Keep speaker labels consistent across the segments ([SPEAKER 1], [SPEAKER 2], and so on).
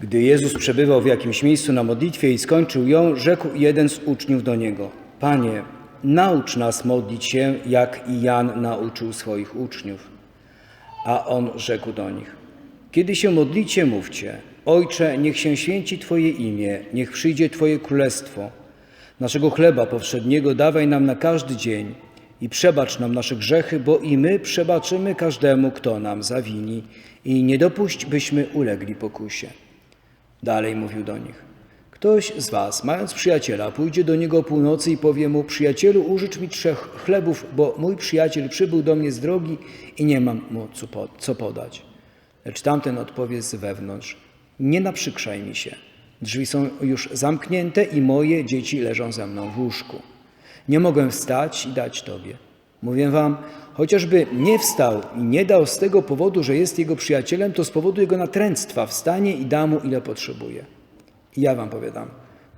[SPEAKER 1] Gdy Jezus przebywał w jakimś miejscu na modlitwie i skończył ją, rzekł jeden z uczniów do niego: Panie, naucz nas modlić się, jak i Jan nauczył swoich uczniów. A on rzekł do nich: Kiedy się modlicie, mówcie: Ojcze, niech się święci Twoje imię, niech przyjdzie Twoje królestwo. Naszego chleba powszedniego dawaj nam na każdy dzień i przebacz nam nasze grzechy, bo i my przebaczymy każdemu, kto nam zawini, i nie dopuść, byśmy ulegli pokusie. Dalej mówił do nich: Ktoś z was, mając przyjaciela, pójdzie do niego o północy i powie mu: Przyjacielu, użycz mi trzech chlebów, bo mój przyjaciel przybył do mnie z drogi i nie mam mu co po- co podać. Lecz tamten odpowie z wewnątrz: Nie naprzykrzaj mi się. Drzwi są już zamknięte i moje dzieci leżą ze mną w łóżku. Nie mogę wstać i dać tobie. Mówię wam, chociażby nie wstał i nie dał z tego powodu, że jest jego przyjacielem, to z powodu jego natręctwa wstanie i da mu ile potrzebuje. I ja wam powiadam,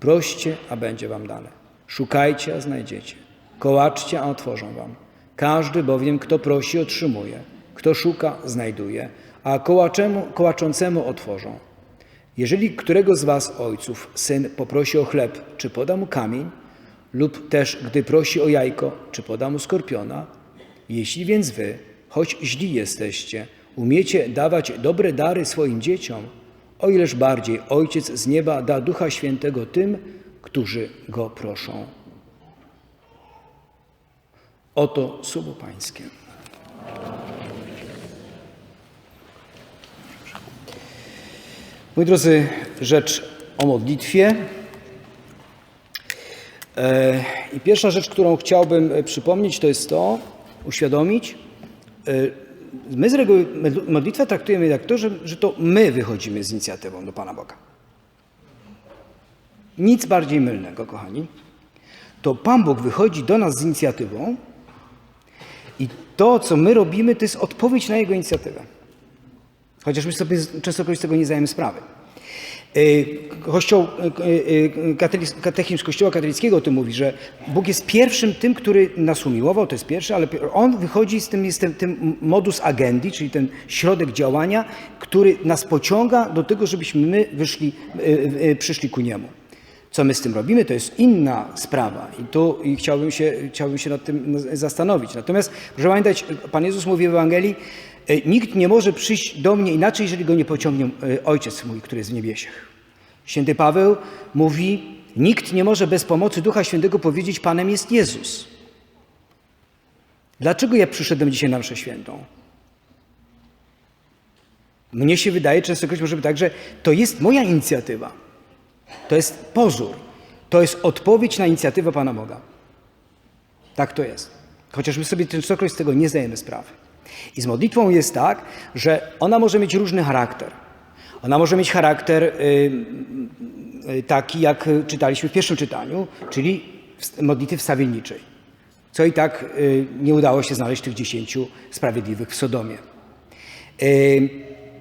[SPEAKER 1] proście, a będzie wam dane. Szukajcie, a znajdziecie. Kołaczcie, a otworzą wam. Każdy bowiem, kto prosi, otrzymuje. Kto szuka, znajduje. A kołaczemu, kołaczącemu otworzą. Jeżeli którego z was ojców syn poprosi o chleb, czy poda mu kamień, lub też gdy prosi o jajko, czy poda mu skorpiona? Jeśli więc wy, choć źli jesteście, umiecie dawać dobre dary swoim dzieciom, o ileż bardziej Ojciec z nieba da Ducha Świętego tym, którzy Go proszą. Oto słowo Pańskie. Moi drodzy, rzecz o modlitwie. E, I pierwsza rzecz, którą chciałbym e, przypomnieć, to jest to, uświadomić. e, My z reguły modlitwę traktujemy jak to, że, że to my wychodzimy z inicjatywą do Pana Boga. Nic bardziej mylnego, kochani. To Pan Bóg wychodzi do nas z inicjatywą i to, co my robimy, to jest odpowiedź na Jego inicjatywę. Chociaż my sobie częstokroć z tego nie zdajemy sprawy. Y, Kościół, y, katolic- katechizm Kościoła katolickiego o tym mówi, że Bóg jest pierwszym tym, który nas umiłował, to jest pierwszy, ale On wychodzi z tym, jest tym, tym modus agendi, czyli ten środek działania, który nas pociąga do tego, żebyśmy my wyszli, przyszli ku Niemu. Co my z tym robimy, to jest inna sprawa i tu i chciałbym, się, chciałbym się nad tym zastanowić. Natomiast, proszę pamiętać, Pan Jezus mówi w Ewangelii, e, nikt nie może przyjść do mnie inaczej, jeżeli go nie pociągnie e, Ojciec mój, który jest w niebiesiech. Święty Paweł mówi, nikt nie może bez pomocy Ducha Świętego powiedzieć, Panem jest Jezus. Dlaczego ja przyszedłem dzisiaj na mszę świętą? Mnie się wydaje, częstokroć może być tak, że to jest moja inicjatywa. To jest pozór. To jest odpowiedź na inicjatywę Pana Boga. Tak to jest. Chociaż my sobie częstokroć z tego nie zdajemy sprawy. I z modlitwą jest tak, że ona może mieć różny charakter. Ona może mieć charakter y, y, taki, jak czytaliśmy w pierwszym czytaniu, czyli modlitwy wstawienniczej. Co i tak y, nie udało się znaleźć tych dziesięciu sprawiedliwych w Sodomie.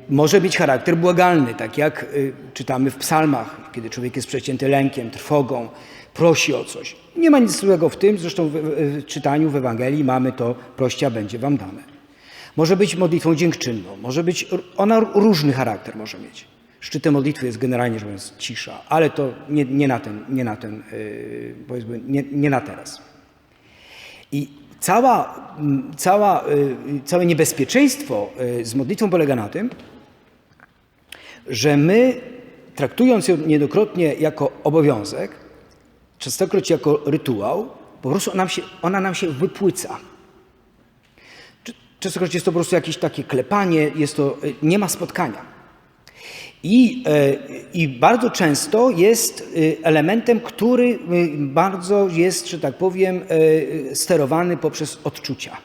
[SPEAKER 1] Y, Może mieć charakter błagalny, tak jak y, czytamy w psalmach, kiedy człowiek jest przecięty lękiem, trwogą, prosi o coś. Nie ma nic złego w tym, zresztą w, czytaniu w Ewangelii mamy to, prościa będzie wam dane. Może być modlitwą dziękczynną, może być, ona różny charakter może mieć. Szczytem modlitwy jest generalnie rzecz biorąc cisza, ale to nie, nie na ten, nie na ten yy, powiedzmy, nie, nie na teraz. I cała, cała, y, całe niebezpieczeństwo y, z modlitwą polega na tym, że my, traktując ją niejednokrotnie jako obowiązek, częstokroć jako rytuał, po prostu nam się, ona nam się wypłyca. Częstokroć jest to po prostu jakieś takie klepanie, jest to, y, nie ma spotkania. I, e, I bardzo często jest y, elementem, który bardzo jest, że tak powiem, e, sterowany poprzez odczucia,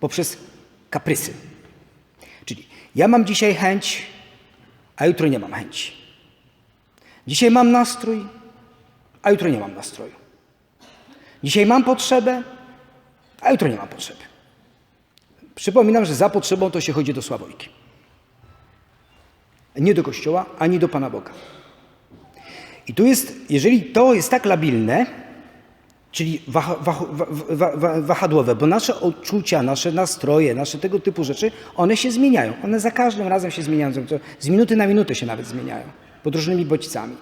[SPEAKER 1] poprzez kaprysy. Czyli ja mam dzisiaj chęć, a jutro nie mam chęci. Dzisiaj mam nastrój, a jutro nie mam nastroju. Dzisiaj mam potrzebę, a jutro nie mam potrzeby. Przypominam, że za potrzebą to się chodzi do Sławojki. Nie do Kościoła, ani do Pana Boga. I tu jest, jeżeli to jest tak labilne, czyli waha, waha, wa- wa- wa- wahadłowe, bo nasze odczucia, nasze nastroje, nasze tego typu rzeczy, one się zmieniają. One za każdym razem się zmieniają, z minuty na minutę się nawet zmieniają, pod różnymi bodźcami.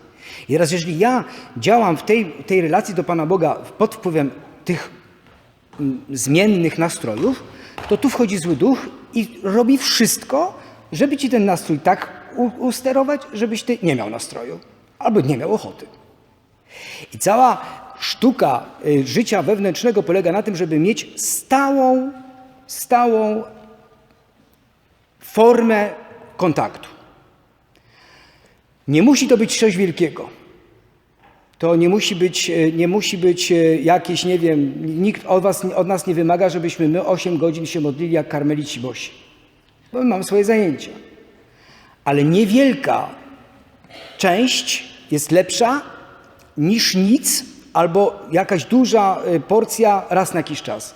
[SPEAKER 1] I teraz, jeżeli ja działam w tej, tej relacji do Pana Boga pod wpływem tych mm, zmiennych nastrojów, to tu wchodzi zły duch i robi wszystko, żeby ci ten nastrój tak usterować, żebyś ty nie miał nastroju albo nie miał ochoty. I cała sztuka y, życia wewnętrznego polega na tym, żeby mieć stałą, stałą formę kontaktu. Nie musi to być coś wielkiego. To nie musi być, e, nie musi być e, jakieś, nie wiem, nikt od, was, od nas nie wymaga, żebyśmy my 8 godzin się modlili jak karmelici bosi. Bo my mamy swoje zajęcia. Ale niewielka część jest lepsza niż nic albo jakaś duża y, porcja raz na jakiś czas.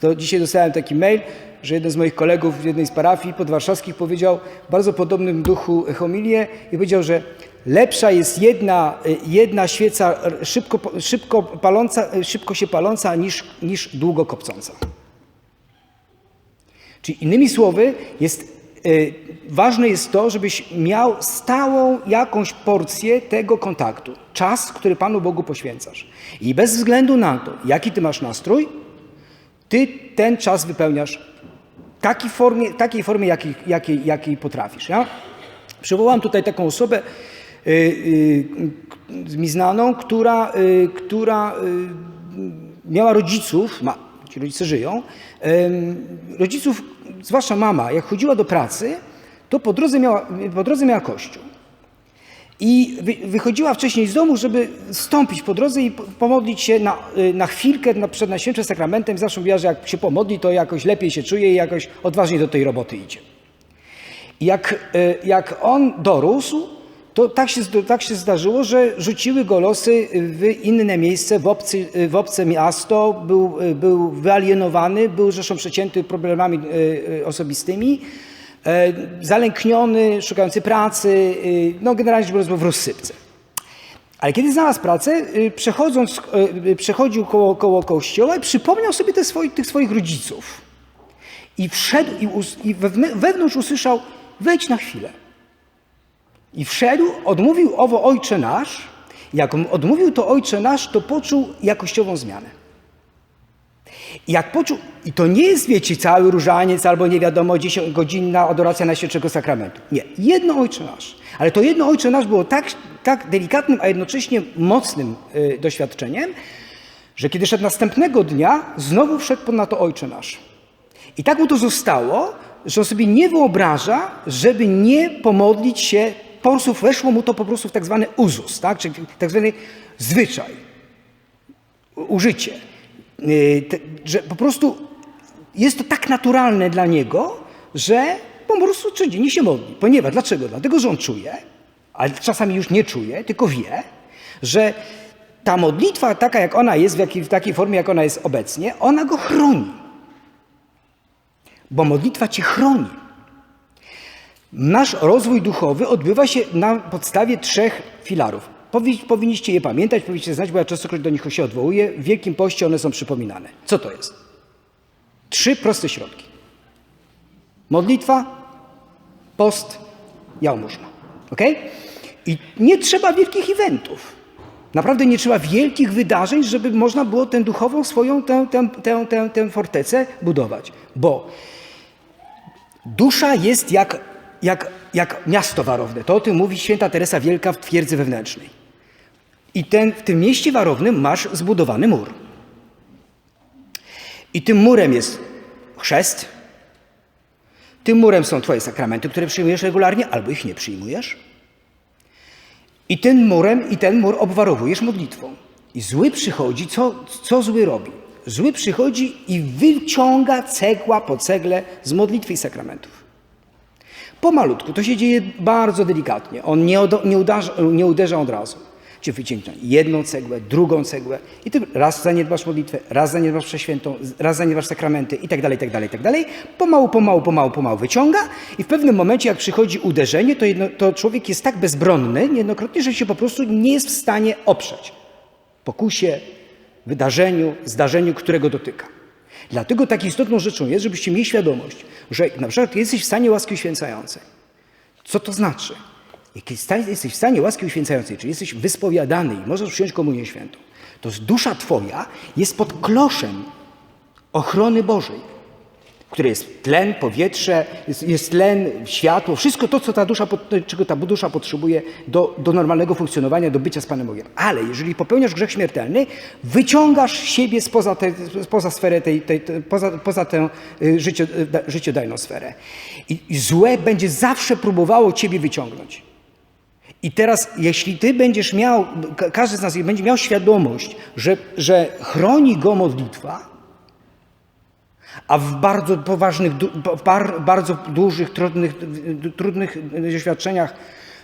[SPEAKER 1] To dzisiaj dostałem taki mail, że jeden z moich kolegów w jednej z parafii podwarszawskich powiedział w bardzo podobnym duchu homilię i powiedział, że lepsza jest jedna, y, jedna świeca szybko, szybko, paląca, y, szybko się paląca niż, niż długo kopcąca. Czyli innymi słowy, jest, ważne jest to, żebyś miał stałą jakąś porcję tego kontaktu. Czas, który Panu Bogu poświęcasz. I bez względu na to, jaki ty masz nastrój, ty ten czas wypełniasz takiej formie, takiej formie jakiej, jakiej, jakiej potrafisz. Ja przywołam tutaj taką osobę y, y, k- mi znaną, która, y, która y, miała rodziców, ma, ci rodzice żyją, rodziców, zwłaszcza mama, jak chodziła do pracy, to po drodze miała, po drodze miała kościół. I wy, wychodziła wcześniej z domu, żeby stąpić po drodze i po- pomodlić się na, y, na chwilkę przed Najświętszym Sakramentem. Zawsze mówiła, że jak się pomodli, to jakoś lepiej się czuje i jakoś odważniej do tej roboty idzie. Jak, y, jak on dorósł, to tak się, tak się zdarzyło, że rzuciły go losy w inne miejsce, w, obcy, w obce miasto, był, był wyalienowany, był zresztą przecięty problemami y, y, osobistymi, e, zalękniony, szukający pracy, no generalnie rzecz biorąc w rozsypce. Ale kiedy znalazł pracę, przechodząc, przechodził koło, koło kościoła i przypomniał sobie te tych swoich rodziców. I wszedł i, us, i wewnątrz usłyszał, wejdź na chwilę. I wszedł, odmówił owo Ojcze Nasz. Jak odmówił to Ojcze Nasz, to poczuł jakościową zmianę. I jak poczuł, i to nie jest, wiecie, cały różaniec albo nie wiadomo, 10-godzinna adoracja Najświętszego Sakramentu. Nie, jedno Ojcze Nasz. Ale to jedno Ojcze Nasz było tak, tak delikatnym, a jednocześnie mocnym y, doświadczeniem, że kiedy szedł następnego dnia, znowu wszedł na to Ojcze Nasz. I tak mu to zostało, że on sobie nie wyobraża, żeby nie pomodlić się, po prostu weszło mu to po prostu w tak zwany uzus, tak? czyli tak zwany zwyczaj, użycie. Te- Że po prostu jest to tak naturalne dla niego, że po prostu codziennie się modli. Ponieważ, dlaczego? Dlatego, że on czuje, ale czasami już nie czuje, tylko wie, że ta modlitwa taka, jak ona jest, w, jakiej, w takiej formie, jak ona jest obecnie, ona go chroni. Bo modlitwa cię chroni. Nasz rozwój duchowy odbywa się na podstawie trzech filarów. Powi- Powinniście je pamiętać, powinniście znać, bo ja częstokroć do nich się odwołuję. W Wielkim Poście one są przypominane. Co to jest? Trzy proste środki. Modlitwa, post, jałmużna. Ok? I nie trzeba wielkich eventów. Naprawdę nie trzeba wielkich wydarzeń, żeby można było tę duchową swoją tę, tę, tę, tę, tę fortecę budować. Bo Dusza jest jak, jak, jak miasto warowne. To o tym mówi święta Teresa Wielka w twierdzy wewnętrznej. I ten, w tym mieście warownym masz zbudowany mur. I tym murem jest chrzest. Tym murem są twoje sakramenty, które przyjmujesz regularnie albo ich nie przyjmujesz. I ten murem, i ten mur obwarowujesz modlitwą. I zły przychodzi, co, co zły robi? Zły przychodzi i wyciąga cegła po cegle z modlitwy i sakramentów. Pomalutku, to się dzieje bardzo delikatnie. On nie, od, nie, uderza, nie uderza od razu. Cię wyciągnie jedną cegłę, drugą cegłę i ty raz zaniedbasz modlitwę, raz zaniedbasz przeświętą, raz zaniedbasz sakramenty i tak dalej, tak dalej, tak dalej. Pomału, pomału, pomału, pomału wyciąga i w pewnym momencie, jak przychodzi uderzenie, to, jedno, to człowiek jest tak bezbronny niejednokrotnie, że się po prostu nie jest w stanie oprzeć. Pokusie, wydarzeniu, zdarzeniu, którego dotyka. Dlatego tak istotną rzeczą jest, żebyście mieli świadomość, że na przykład jesteś w stanie łaski uświęcającej. Co to znaczy? Jak jesteś w stanie łaski uświęcającej, czyli jesteś wyspowiadany i możesz przyjąć komunię świętą, to dusza twoja jest pod kloszem ochrony Bożej w której jest tlen, powietrze, jest, jest tlen, światło, wszystko to, co ta dusza, czego ta dusza potrzebuje do, do normalnego funkcjonowania, do bycia z Panem Bogiem. Ale jeżeli popełniasz grzech śmiertelny, wyciągasz siebie spoza, te, spoza sferę tej, tej, tej, poza, poza tę y, życie, y, życiodajną sferę. I, I złe będzie zawsze próbowało ciebie wyciągnąć. I teraz, jeśli ty będziesz miał, każdy z nas będzie miał świadomość, że, że chroni go modlitwa, a w bardzo poważnych, bardzo dużych, trudnych, trudnych doświadczeniach,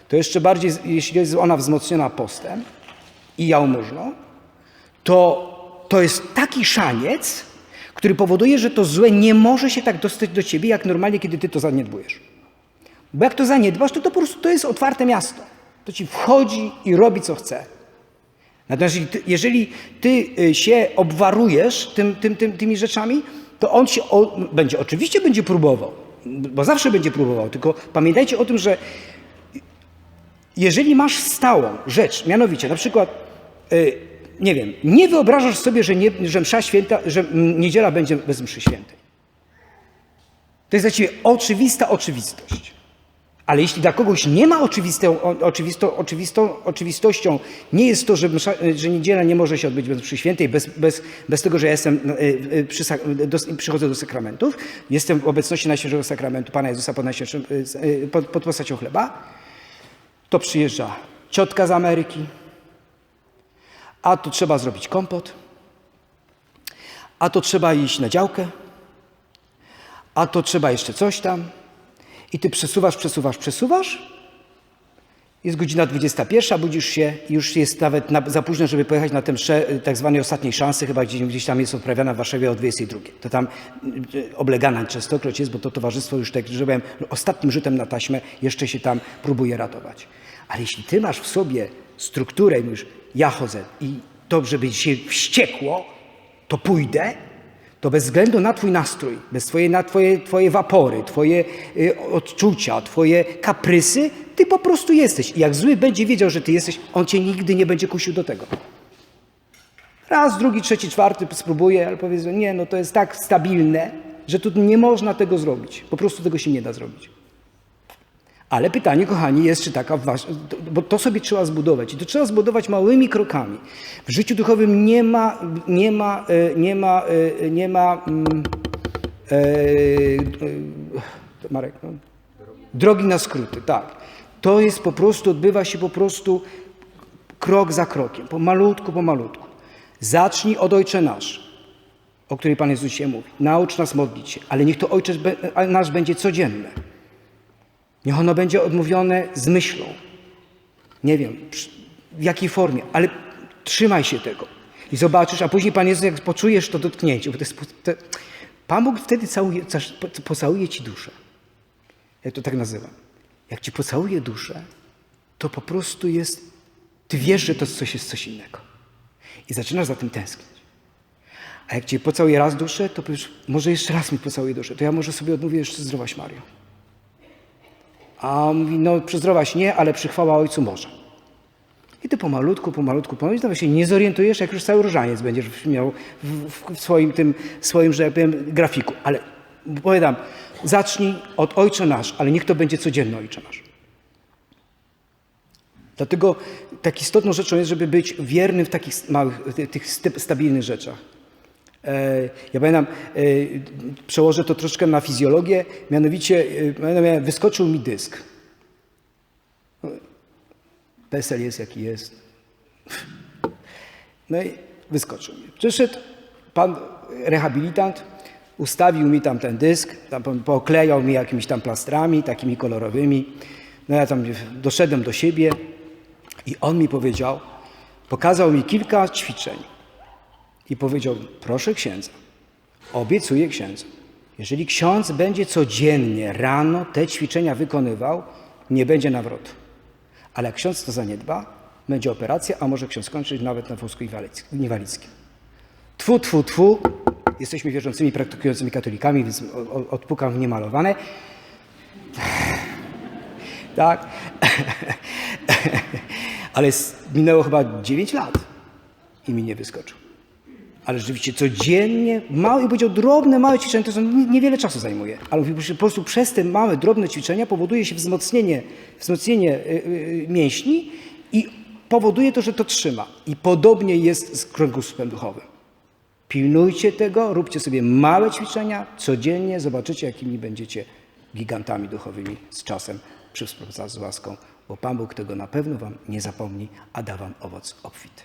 [SPEAKER 1] to jeszcze bardziej, jeśli jest ona wzmocniona postem i jałmużną, to, to jest taki szaniec, który powoduje, że to złe nie może się tak dostać do ciebie, jak normalnie, kiedy ty to zaniedbujesz. Bo jak to zaniedbasz, to, to po prostu to jest otwarte miasto. To ci wchodzi i robi, co chce. Natomiast jeżeli ty, jeżeli ty y, się obwarujesz tym, tym, tym, tymi rzeczami, to on się o, będzie, oczywiście będzie próbował, bo zawsze będzie próbował, tylko pamiętajcie o tym, że jeżeli masz stałą rzecz, mianowicie na przykład, yy, nie wiem, nie wyobrażasz sobie, że, nie, że msza święta, że niedziela będzie bez mszy świętej. To jest dla ciebie oczywista oczywistość. Ale jeśli dla kogoś nie ma oczywistą, oczywistą, oczywistą, oczywistością, nie jest to, że, msza, że niedziela nie może się odbyć bez mszy świętej, bez, bez, bez tego, że ja jestem, e, e, przy, do, przychodzę do sakramentów, jestem w obecności Najświętszego Sakramentu Pana Jezusa pod, e, pod, pod postacią chleba, to przyjeżdża ciotka z Ameryki, a to trzeba zrobić kompot, a to trzeba iść na działkę, a to trzeba jeszcze coś tam, i ty przesuwasz, przesuwasz, przesuwasz. Jest godzina 21, budzisz się już jest nawet na, za późno, żeby pojechać na tę y, tak zwanej ostatniej szansy, chyba gdzieś, gdzieś tam jest odprawiana w Warszawie o 22. To tam y, oblegana częstokroć jest, bo to towarzystwo już tak, że powiem, ostatnim rzutem na taśmę jeszcze się tam próbuje ratować. Ale jeśli ty masz w sobie strukturę mówisz, ja chodzę i to, żeby się wściekło, to pójdę, to bez względu na Twój nastrój, bez twoje, na twoje, twoje wapory, Twoje y, odczucia, Twoje kaprysy, Ty po prostu jesteś. I jak zły będzie wiedział, że Ty jesteś, on Cię nigdy nie będzie kusił do tego. Raz, drugi, trzeci, czwarty spróbuje, ale powiedzmy, nie, no to jest tak stabilne, że tu nie można tego zrobić. Po prostu tego się nie da zrobić. Ale pytanie, kochani, jest, czy taka, wasz... bo to sobie trzeba zbudować i to trzeba zbudować małymi krokami. W życiu duchowym nie ma, nie ma, e, nie ma, e, nie ma, mm, e, e, Marek, no, drogi na skróty, tak. To jest po prostu, odbywa się po prostu krok za krokiem, pomalutku, pomalutku. Zacznij od Ojcze Nasz, o której Pan Jezus się mówi. Naucz nas modlić się, ale niech to Ojcze Nasz będzie codzienne. Niech ono będzie odmówione z myślą. Nie wiem w jakiej formie, ale trzymaj się tego. I zobaczysz, a później Pan Jezus, jak poczujesz to dotknięcie, bo to jest, to, Pan Bóg wtedy całuje, pocałuje ci duszę. Ja to tak nazywam. Jak ci pocałuje duszę, to po prostu jest, ty wiesz, że to coś jest coś innego. I zaczynasz za tym tęsknić. A jak ci pocałuje raz duszę, to powiesz, może jeszcze raz mi pocałuje duszę, to ja może sobie odmówię jeszcze zdrowaś Mario. A on mówi, no przyzdrowaś nie, ale przychwała Ojcu może. I ty pomalutku, pomalutku, pomalutku, nawet się nie zorientujesz, jak już cały różaniec będziesz miał w, w, swoim tym, swoim, że jak powiem, grafiku. Ale powiadam, zacznij od Ojcze Nasz, ale niech to będzie codzienny Ojcze Nasz. Dlatego tak istotną rzeczą jest, żeby być wiernym w takich małych, tych stabilnych rzeczach. E, ja pamiętam, e, przełożę to troszkę na fizjologię, mianowicie e, wyskoczył mi dysk. PESEL jest jaki jest. No i wyskoczył mi. Przyszedł pan rehabilitant, ustawił mi tam ten dysk, tam poklejał mi jakimiś tam plastrami, takimi kolorowymi. No ja tam doszedłem do siebie i on mi powiedział, pokazał mi kilka ćwiczeń i powiedział: Proszę księdza, obiecuję księdzu, jeżeli ksiądz będzie codziennie rano te ćwiczenia wykonywał, nie będzie nawrotu. Ale jak ksiądz to zaniedba, będzie operacja, a może ksiądz skończyć nawet na wózku inwalidzkim. Tfu, tfu, tfu. Jesteśmy wierzącymi, praktykującymi katolikami, więc odpukam w niemalowane. Tak. Ale minęło chyba 9 lat i mi nie wyskoczył. Ale rzeczywiście codziennie, małe, i powiedział, drobne, małe ćwiczenia, to są, nie- niewiele czasu zajmuje. Ale po prostu przez te małe, drobne ćwiczenia powoduje się wzmocnienie, wzmocnienie y, y, mięśni i powoduje to, że to trzyma. I podobnie jest z kręgosłupem duchowym. Pilnujcie tego, róbcie sobie małe ćwiczenia codziennie, zobaczycie, jakimi będziecie gigantami duchowymi z czasem przy z łaską, bo Pan Bóg tego na pewno wam nie zapomni, a da wam owoc obfity.